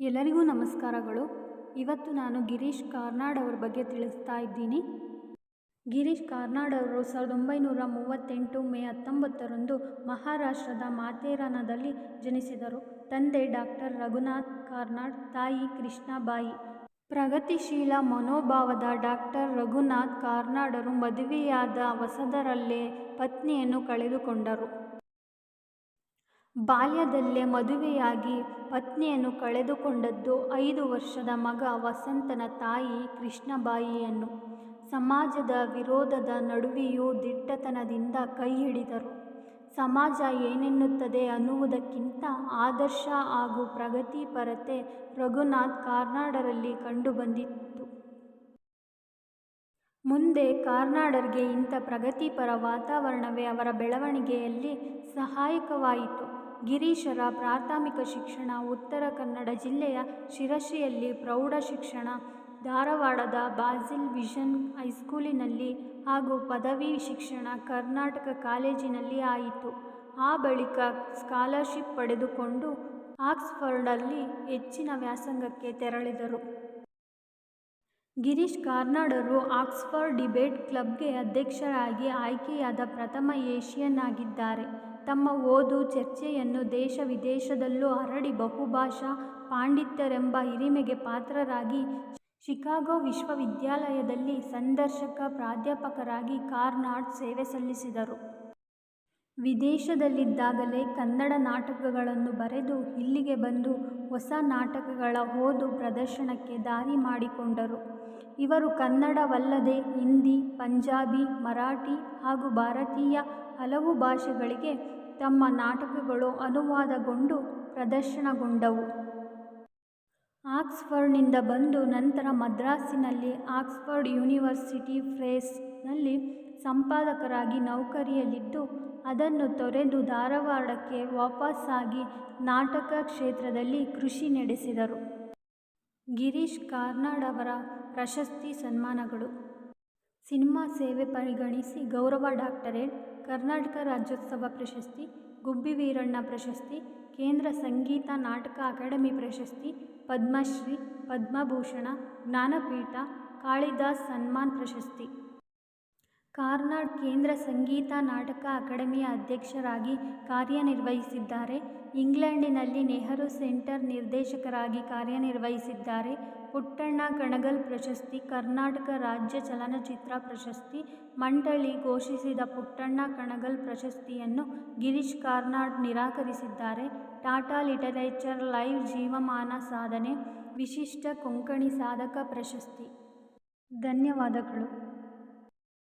ಎಲ್ಲರಿಗೂ ನಮಸ್ಕಾರಗಳು. ಇವತ್ತು ನಾನು ಗಿರೀಶ್ ಕಾರ್ನಾಡ್ ಅವರ ಬಗ್ಗೆ ತಿಳಿಸ್ತಾ ಇದ್ದೀನಿ. ಗಿರೀಶ್ ಕಾರ್ನಾಡ್ ಅವರು ಸಾವಿರದ ಒಂಬೈನೂರ ಮೂವತ್ತೆಂಟು ಮೇ ಹತ್ತೊಂಬತ್ತರಂದು ಮಹಾರಾಷ್ಟ್ರದ ಮಾಥೇರಾನದಲ್ಲಿ ಜನಿಸಿದರು. ತಂದೆ ಡಾಕ್ಟರ್ ರಘುನಾಥ್ ಕಾರ್ನಾಡ್, ತಾಯಿ ಕೃಷ್ಣಾಬಾಯಿ. ಪ್ರಗತಿಶೀಲ ಮನೋಭಾವದ ಡಾಕ್ಟರ್ ರಘುನಾಥ್ ಕಾರ್ನಾಡರು ಮದುವೆಯಾದ ಹೊಸದರಲ್ಲೇ ಪತ್ನಿಯನ್ನು ಕಳೆದುಕೊಂಡರು. ಬಾಲ್ಯದಲ್ಲೇ ಮದುವೆಯಾಗಿ ಪತ್ನಿಯನ್ನು ಕಳೆದುಕೊಂಡದ್ದು ಐದು ವರ್ಷದ ಮಗ ವಸಂತನ ತಾಯಿ ಕೃಷ್ಣಬಾಯಿಯನ್ನು. ಸಮಾಜದ ವಿರೋಧದ ನಡುವೆಯೂ ದಿಟ್ಟತನದಿಂದ ಕೈ ಹಿಡಿದರು. ಸಮಾಜ ಏನೆನ್ನುತ್ತದೆ ಅನ್ನುವುದಕ್ಕಿಂತ ಆದರ್ಶ ಹಾಗೂ ಪ್ರಗತಿಪರತೆ ರಘುನಾಥ್ ಕಾರ್ನಾಡರಲ್ಲಿ ಕಂಡುಬಂದಿತ್ತು. ಮುಂದೆ ಕಾರ್ನಾಡರ್ಗೆ ಇಂಥ ಪ್ರಗತಿಪರ ವಾತಾವರಣವೇ ಅವರ ಬೆಳವಣಿಗೆಯಲ್ಲಿ ಸಹಾಯಕವಾಯಿತು. ಗಿರೀಶರ ಪ್ರಾಥಮಿಕ ಶಿಕ್ಷಣ, ಉತ್ತರ ಕನ್ನಡ ಜಿಲ್ಲೆಯ ಶಿರಸಿಯಲ್ಲಿ ಪ್ರೌಢ ಶಿಕ್ಷಣ, ಧಾರವಾಡದ ಬಾಸಿಲ್ ವಿಷನ್ ಹೈಸ್ಕೂಲಿನಲ್ಲಿ ಹಾಗೂ ಪದವಿ ಶಿಕ್ಷಣ ಕರ್ನಾಟಕ ಕಾಲೇಜಿನಲ್ಲಿ ಆಯಿತು. ಆ ಬಳಿಕ ಸ್ಕಾಲರ್ಶಿಪ್ ಪಡೆದುಕೊಂಡು ಆಕ್ಸ್ಫರ್ಡಲ್ಲಿ ಹೆಚ್ಚಿನ ವ್ಯಾಸಂಗಕ್ಕೆ ತೆರಳಿದರು. ಗಿರೀಶ್ ಕಾರ್ನಾಡರು ಆಕ್ಸ್ಫರ್ಡ್ ಡಿಬೇಟ್ ಕ್ಲಬ್ಗೆ ಅಧ್ಯಕ್ಷರಾಗಿ ಆಯ್ಕೆಯಾದ ಪ್ರಥಮ ಏಷಿಯನ್ ಆಗಿದ್ದಾರೆ. ತಮ್ಮ ಓದು ಚರ್ಚೆಯನ್ನು ದೇಶ ವಿದೇಶದಲ್ಲೂ ಹರಡಿ ಬಹುಭಾಷಾ ಪಾಂಡಿತ್ಯರೆಂಬ ಹಿರಿಮೆಗೆ ಪಾತ್ರರಾಗಿ ಶಿಕಾಗೋ ವಿಶ್ವವಿದ್ಯಾಲಯದಲ್ಲಿ ಸಂದರ್ಶಕ ಪ್ರಾಧ್ಯಾಪಕರಾಗಿ ಕಾರ್ನಾಡ್ ಸೇವೆ ಸಲ್ಲಿಸಿದರು. ವಿದೇಶದಲ್ಲಿದ್ದಾಗಲೇ ಕನ್ನಡ ನಾಟಕಗಳನ್ನು ಬರೆದು ಇಲ್ಲಿಗೆ ಬಂದು ಹೊಸ ನಾಟಕಗಳ ಓದು ಪ್ರದರ್ಶನಕ್ಕೆ ದಾರಿ ಮಾಡಿಕೊಂಡರು. ಇವರು ಕನ್ನಡವಲ್ಲದೆ ಹಿಂದಿ, ಪಂಜಾಬಿ, ಮರಾಠಿ ಹಾಗೂ ಭಾರತೀಯ ಹಲವು ಭಾಷೆಗಳಿಗೆ ತಮ್ಮ ನಾಟಕಗಳು ಅನುವಾದಗೊಂಡು ಪ್ರದರ್ಶನಗೊಂಡವು. ಆಕ್ಸ್ಫರ್ಡ್ನಿಂದ ಬಂದು ನಂತರ ಮದ್ರಾಸಿನಲ್ಲಿ ಆಕ್ಸ್ಫರ್ಡ್ ಯೂನಿವರ್ಸಿಟಿ ಪ್ರೆಸ್ನಲ್ಲಿ ಸಂಪಾದಕರಾಗಿ ನೌಕರಿಯಲ್ಲಿದ್ದು ಅದನ್ನು ತೊರೆದು ಧಾರವಾಡಕ್ಕೆ ವಾಪಸ್ಸಾಗಿ ನಾಟಕ ಕ್ಷೇತ್ರದಲ್ಲಿ ಕೃಷಿ ನಡೆಸಿದರು. ಗಿರೀಶ್ ಕಾರ್ನಾಡ್ ಅವರ ಪ್ರಶಸ್ತಿ ಸನ್ಮಾನಗಳು. ಸಿನಿಮಾ ಸೇವೆ ಪರಿಗಣಿಸಿ ಗೌರವ ಡಾಕ್ಟರೇಟ್, ಕರ್ನಾಟಕ ರಾಜ್ಯೋತ್ಸವ ಪ್ರಶಸ್ತಿ, ಗುಬ್ಬಿ ವೀರಣ್ಣ ಪ್ರಶಸ್ತಿ, ಕೇಂದ್ರ ಸಂಗೀತ ನಾಟಕ ಅಕಾಡೆಮಿ ಪ್ರಶಸ್ತಿ, ಪದ್ಮಶ್ರೀ, ಪದ್ಮಭೂಷಣ, ಜ್ಞಾನಪೀಠ, ಕಾಳಿದಾಸ್ ಸನ್ಮಾನ್ ಪ್ರಶಸ್ತಿ. ಕಾರ್ನಾಡ್ ಕೇಂದ್ರ ಸಂಗೀತ ನಾಟಕ ಅಕಾಡೆಮಿಯ ಅಧ್ಯಕ್ಷರಾಗಿ ಕಾರ್ಯನಿರ್ವಹಿಸಿದ್ದಾರೆ. ಇಂಗ್ಲೆಂಡಿನಲ್ಲಿ ನೆಹರು ಸೆಂಟರ್ ನಿರ್ದೇಶಕರಾಗಿ ಕಾರ್ಯನಿರ್ವಹಿಸಿದ್ದಾರೆ. ಪುಟ್ಟಣ್ಣ ಕಣಗಲ್ ಪ್ರಶಸ್ತಿ, ಕರ್ನಾಟಕ ರಾಜ್ಯ ಚಲನಚಿತ್ರ ಪ್ರಶಸ್ತಿ, ಮಂಡಳಿ ಘೋಷಿಸಿದ ಪುಟ್ಟಣ್ಣ ಕಣಗಲ್ ಪ್ರಶಸ್ತಿಯನ್ನು ಗಿರೀಶ್ ಕಾರ್ನಾಡ್ ನಿರಾಕರಿಸಿದ್ದಾರೆ. ಟಾಟಾ ಲಿಟರೇಚರ್ ಲೈವ್ ಜೀವಮಾನ ಸಾಧನೆ, ವಿಶಿಷ್ಟ ಕೊಂಕಣಿ ಸಾಧಕ ಪ್ರಶಸ್ತಿ. ಧನ್ಯವಾದಗಳು.